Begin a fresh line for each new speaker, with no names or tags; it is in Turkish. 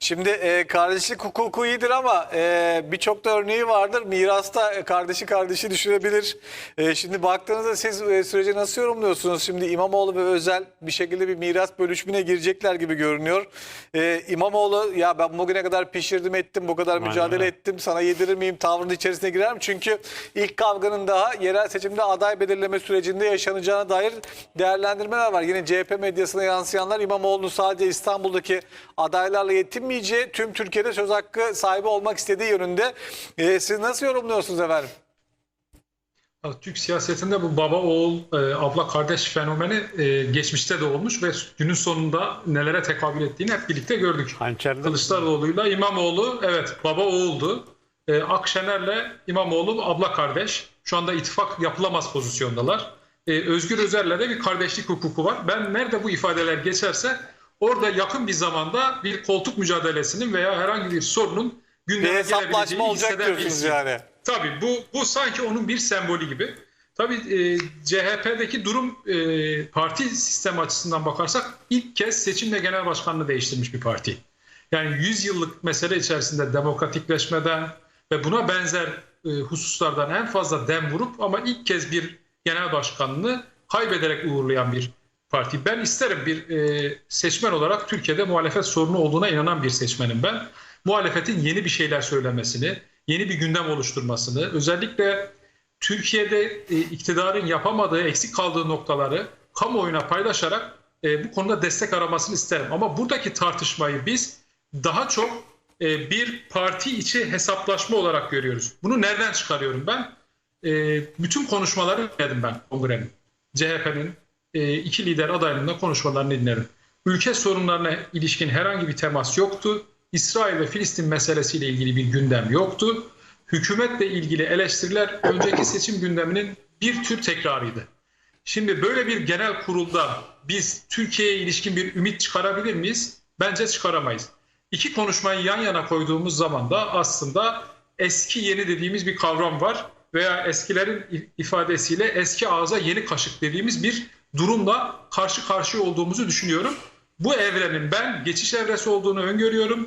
Şimdi e, kardeşlik hukuku iyidir ama e, birçok da örneği vardır. Mirasta e, kardeşi kardeşi düşürebilir. E, şimdi baktığınızda siz e, süreci nasıl yorumluyorsunuz? Şimdi İmamoğlu ve Özel bir şekilde bir miras bölüşümüne girecekler gibi görünüyor. E, İmamoğlu ya ben bugüne kadar pişirdim ettim bu kadar mücadele
öyle.
ettim sana yedirir miyim tavrının içerisine girer mi? Çünkü ilk kavganın daha yerel seçimde aday belirleme sürecinde yaşanacağına dair değerlendirmeler var. Yine CHP medyasına yansıyanlar İmamoğlu'nun sadece İstanbul'daki adaylarla yetinmeyeceği tüm Türkiye'de söz hakkı sahibi olmak istediği yönünde. E, siz nasıl yorumluyorsunuz efendim?
Türk siyasetinde bu baba oğul e, abla kardeş fenomeni e, geçmişte de olmuş ve günün sonunda nelere tekabül ettiğini hep birlikte gördük.
Hançerli
Kılıçdaroğlu'yla İmamoğlu evet baba oğuldu. E, Akşener'le İmamoğlu abla kardeş. Şu anda ittifak yapılamaz pozisyondalar. E, Özgür Özel'le de bir kardeşlik hukuku var. Ben nerede bu ifadeler geçerse orada yakın bir zamanda bir koltuk mücadelesinin veya herhangi bir sorunun
Bir
gündeme gelebileceğini
hesaplaşma olacak diyorsunuz yani.
Tabii bu bu sanki onun bir sembolü gibi. Tabii e, CHP'deki durum e, parti sistemi açısından bakarsak ilk kez seçimle genel başkanlığı değiştirmiş bir parti. Yani 100 yıllık mesele içerisinde demokratikleşmeden ve buna benzer e, hususlardan en fazla dem vurup ama ilk kez bir genel başkanlığı kaybederek uğurlayan bir parti. Ben isterim bir e, seçmen olarak Türkiye'de muhalefet sorunu olduğuna inanan bir seçmenim ben. Muhalefetin yeni bir şeyler söylemesini, yeni bir gündem oluşturmasını, özellikle Türkiye'de e, iktidarın yapamadığı, eksik kaldığı noktaları kamuoyuna paylaşarak e, bu konuda destek aramasını isterim. Ama buradaki tartışmayı biz daha çok e, bir parti içi hesaplaşma olarak görüyoruz. Bunu nereden çıkarıyorum ben? E, bütün konuşmaları dinledim ben kongrenin. CHP'nin iki lider adaylığında konuşmalarını dinledim. Ülke sorunlarına ilişkin herhangi bir temas yoktu. İsrail ve Filistin meselesiyle ilgili bir gündem yoktu. Hükümetle ilgili eleştiriler önceki seçim gündeminin bir tür tekrarıydı. Şimdi böyle bir genel kurulda biz Türkiye'ye ilişkin bir ümit çıkarabilir miyiz? Bence çıkaramayız. İki konuşmayı yan yana koyduğumuz zaman da aslında eski yeni dediğimiz bir kavram var veya eskilerin ifadesiyle eski ağza yeni kaşık dediğimiz bir durumla karşı karşıya olduğumuzu düşünüyorum. Bu evrenin ben geçiş evresi olduğunu öngörüyorum.